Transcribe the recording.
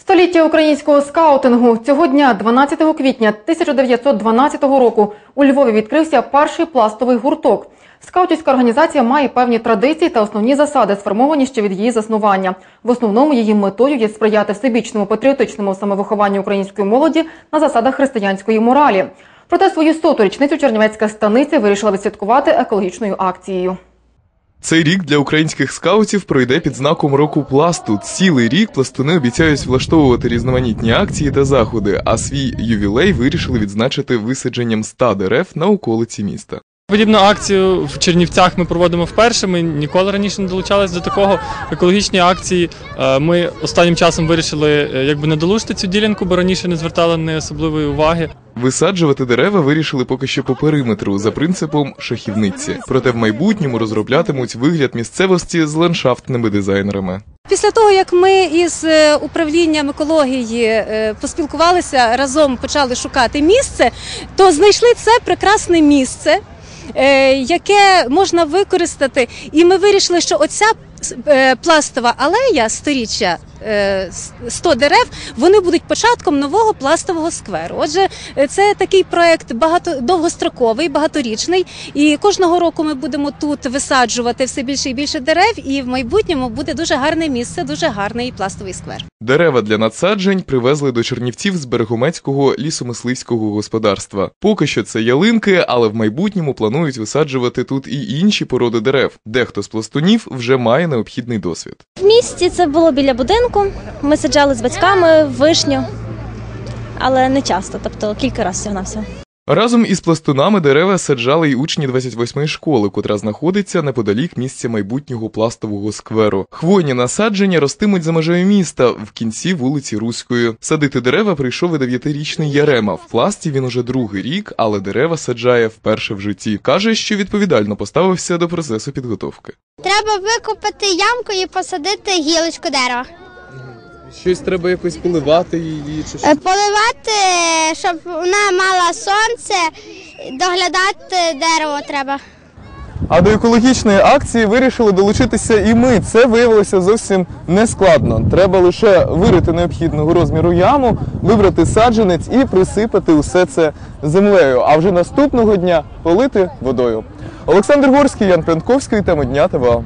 Століття українського скаутингу цього дня, 12 квітня 1912 року, у Львові відкрився перший пластовий гурток. Скаутівська організація має певні традиції та основні засади, сформовані ще від її заснування. В основному її метою є сприяти всебічному патріотичному самовихованню української молоді на засадах християнської моралі. Проте свою соту річницю Чернівецька станиця вирішила відсвяткувати екологічною акцією. Цей рік для українських скаутів пройде під знаком року пласту. Цілий рік пластуни обіцяють влаштовувати різноманітні акції та заходи, а свій ювілей вирішили відзначити висадженням 100 дерев на околиці міста. Подібну акцію в Чернівцях ми проводимо вперше. Ми ніколи раніше не долучалися до такого. Екологічні акції Е, ми останнім часом вирішили е, якби не долучити цю ділянку, бо раніше не звертали не особливої уваги. Висаджувати дерева вирішили поки що по периметру за принципом шахівниці. Проте в майбутньому розроблятимуть вигляд місцевості з ландшафтними дизайнерами. Після того, як ми із е, управлінням екології е, поспілкувалися разом, почали шукати місце, то знайшли це прекрасне місце, е, яке можна використати. І ми вирішили, що оця пластова алея сторіччя. Е, 100 дерев вони будуть початком нового пластового скверу. Отже, е, це такий проект багато довгостроковий, багаторічний. І кожного року ми будемо тут висаджувати все більше і більше дерев. І в майбутньому буде дуже гарне місце, дуже гарний пластовий сквер. Дерева для надсаджень привезли до Чернівців з Берегомецького лісомисливського господарства. Поки що це ялинки, але в майбутньому планують висаджувати тут і інші породи дерев. Дехто з пластунів вже має необхідний досвід. В місті це було біля будинку. Ми саджали з батьками вишню, але не часто, тобто кілька разів всього на все. Разом із пластунами дерева саджали й учні 28-ї школи, котра знаходиться неподалік місця майбутнього пластового скверу. Хвойні насадження ростимуть за межею міста в кінці вулиці Руської. Садити дерева прийшов і дев'ятирічний Ярема. В пласті він уже другий рік, але дерева саджає вперше в житті. каже, що відповідально поставився до процесу підготовки. Треба викопати ямку і посадити гілочку дерева. Щось треба якось поливати її чи Е, Поливати, щоб вона мала сонце, доглядати дерево треба. А до екологічної акції вирішили долучитися і ми. Це виявилося зовсім нескладно. Треба лише вирити необхідного розміру яму, вибрати саджанець і присипати усе це землею. А вже наступного дня полити водою. Олександр Горський, Ян Пянковський, тема дня ТВА.